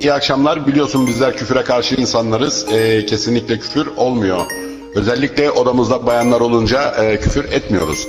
İyi akşamlar. Biliyorsun bizler küfüre karşı insanlarız. Ee, kesinlikle küfür olmuyor. Özellikle odamızda bayanlar olunca e, küfür etmiyoruz.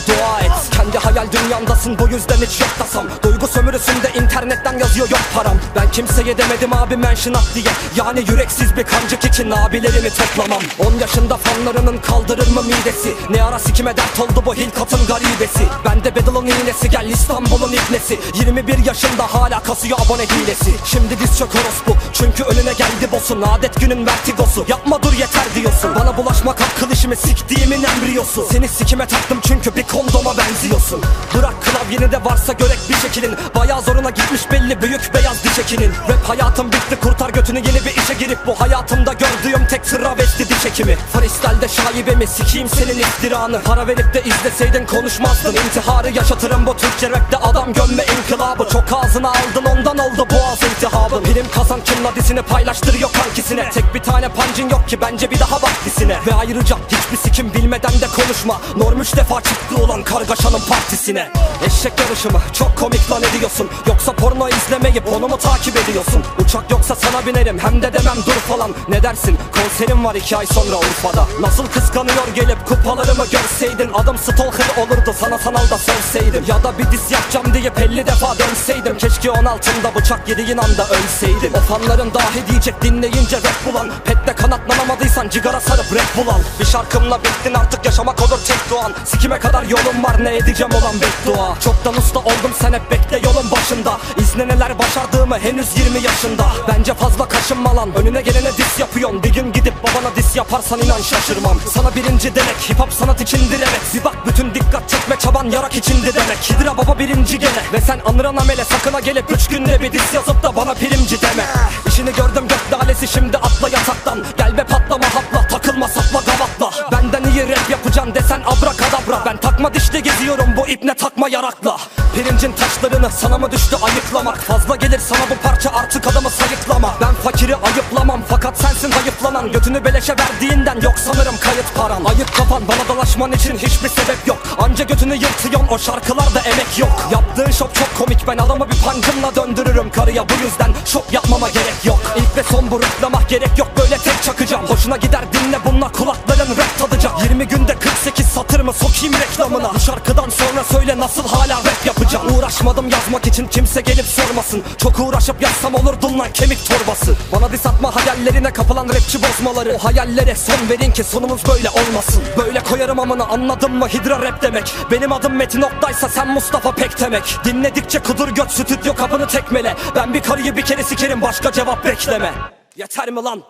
dua et. Kendi hayal dünyandasın bu yüzden hiç yok tasam Duygu sömürüsünde internetten yazıyor yok param. Ben kimseye demedim abi mention at diye. Yani yüreksiz bir kancık için abilerimi toplamam. 10 yaşında fanlarının kaldırır mı midesi? Ne ara sikime dert oldu bu Hilkat'ın garibesi? Bende Bedel'ın iğnesi gel İstanbul'un ibnesi 21 yaşında hala kasıyor abone hilesi. Şimdi diz çök orospu çünkü önüne geldi boss'un. Adet günün vertigosu. Yapma dur yeter diyorsun. Bana bulaşmak hakkı dişimi siktiğimin embriyosu. Seni sikime taktım çünkü bir kondoma benziyorsun. Bırak klavyeni de varsa görek bir şekilin. Bayağı zoruna gitmiş belli büyük beyaz diş ekinin Rap hayatım bitti kurtar götünü yeni bir işe girip Bu hayatımda gördüğüm tek travesti diş hekimi. Freestyle'de şaibemi sikeyim senin iftiranı? Para verip de izleseydin konuşmazdın. İntiharı yaşatırım bu Türkçe rapte adam gömme inkılabı. Çok ağzına aldın ondan oldu boğaz iltihabı. Prim kazan kim ladisini paylaştırıyor kankisine. Tek bir tane pancın yok ki bence bir daha bak dizine. Ve ayrıca hiçbir sikim bilmeden de konuşma. Norm üç defa çıktı olan kargaşanın partisine. Eşek yarışı mı çok komik lan ediyorsun. Yoksa porno izlemeyip onu mu takip ediyorsun? Uçak yoksa sana binerim hem de demem dur falan. Ne dersin? Konserim var iki ay sonra Urfa'da. Nasıl kıskanıyor gelip kupalarımı görseydin? Adım stalker olurdu sana sanalda sövseydim Ya da bir diss yapacağım diye 50 defa dönseydim. Keşke 10 altında bıçak yediğin anda ölseydim. O fanların dahi diyecek dinleyince rap bulan. Pette kanatlanamadıysan cigara sarıp rap bulan. Bir şarkımla bittin artık yaşamak olur tek doğan. Sikime kadar yolum var ne edeceğim olan beddua. Çoktan usta oldum sen hep bekle yolun başında. İzle neler başardığımı henüz 20 yaşında. Bence fazla kaşınma lan önüne gelene dis yapıyorsun. Bir gün gidip babana dis yaparsan inan şaşırmam. Sana birinci demek hip hop sanat içindir evet. Bir bak bütün dikkat çekme çaban yarak içindi demek. Hidra baba birinci gene ve sen anıran amele sakına gelip Üç günde bir dis yazıp da bana primci desen abrakadabra Ben takma dişli geziyorum. Bu ipne takma yarakla. Pirincin taşlarını sana mı düştü ayıklamak Fazla gelir sana bu parça artık adamı sayıklama. Ben fakiri ayıplamam fakat sensin hayıflanan Götünü beleşe verdiğinden yok sanırım kayıt paran. Ayıp kafan bana dalaşman için hiçbir sebep yok. Anca götünü yırtıyorsun o şarkılarda emek yok. Yaptığın şok çok komik ben adamı bir pancımla döndürürüm. Karıya Bu yüzden şok yapmama gerek yok. İlk ve son bu gerek yok böyle tek çakacağım. Hoşuna gider dinle bununla kulakların rap tadacak 20 günde 48 satır mı sokayım reklamına. Bu şarkıdan sonra söyle nasıl hala rap yapacağım? Uğraşmadım yazmak için kimse gelip sormasın. Çok uğraşıp yazsam olurdun lan kemik torbası. Bana dis atma hayallerine kapılan rapçi bozmaları. O hayallere son verin ki sonumuz böyle olmasın. Böyle koyarım amına anladın mı? Hidra rap demek. Benim adım Metin Oktay'sa sen Mustafa Pek demek. Dinledikçe kudur göt stüdyo kapını tekmele. Ben bir karıyı bir kere sikerim başka cevap bekleme. Yeter mi lan?